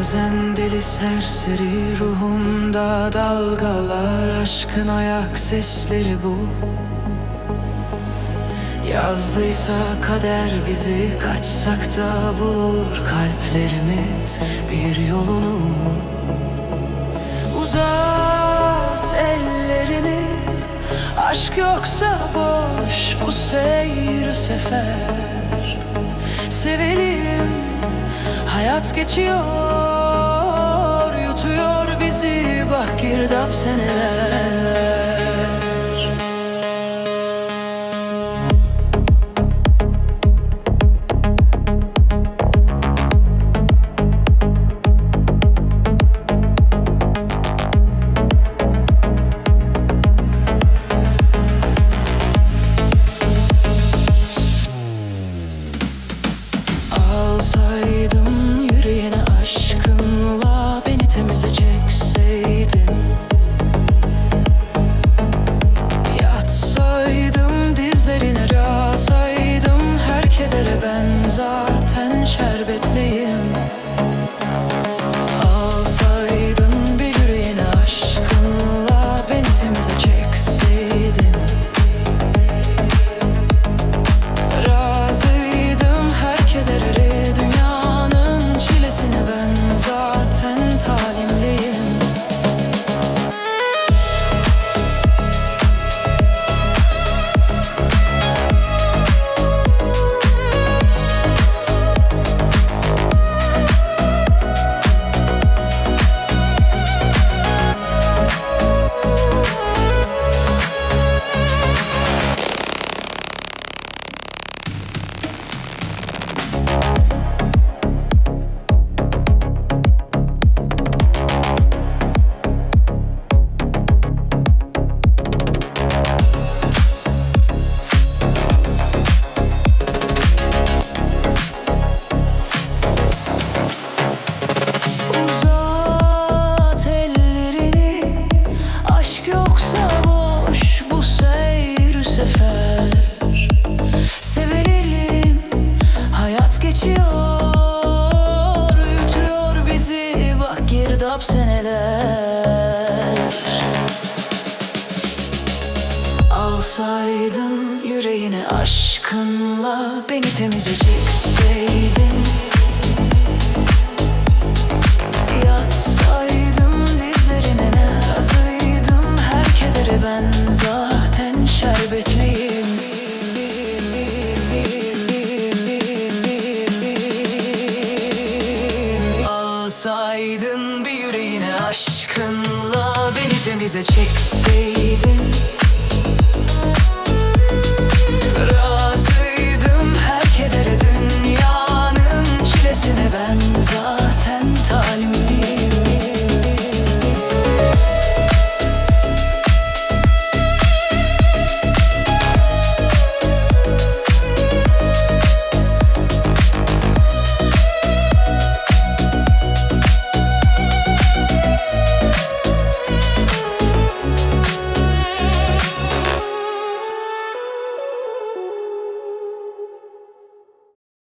Bazen deli serseri ruhumda dalgalar Aşkın ayak sesleri bu. Yazdıysa kader bizi kaçsak da bulur Kalplerimiz bir yolunu. Uzat ellerini Aşk yoksa boş bu seyir sefer. Sevelim Hayat geçiyor Yutuyor bizi. Bak girdap seneler seneler Alsaydın yüreğine aşkınla Beni temize çekseydin Temize çekseydin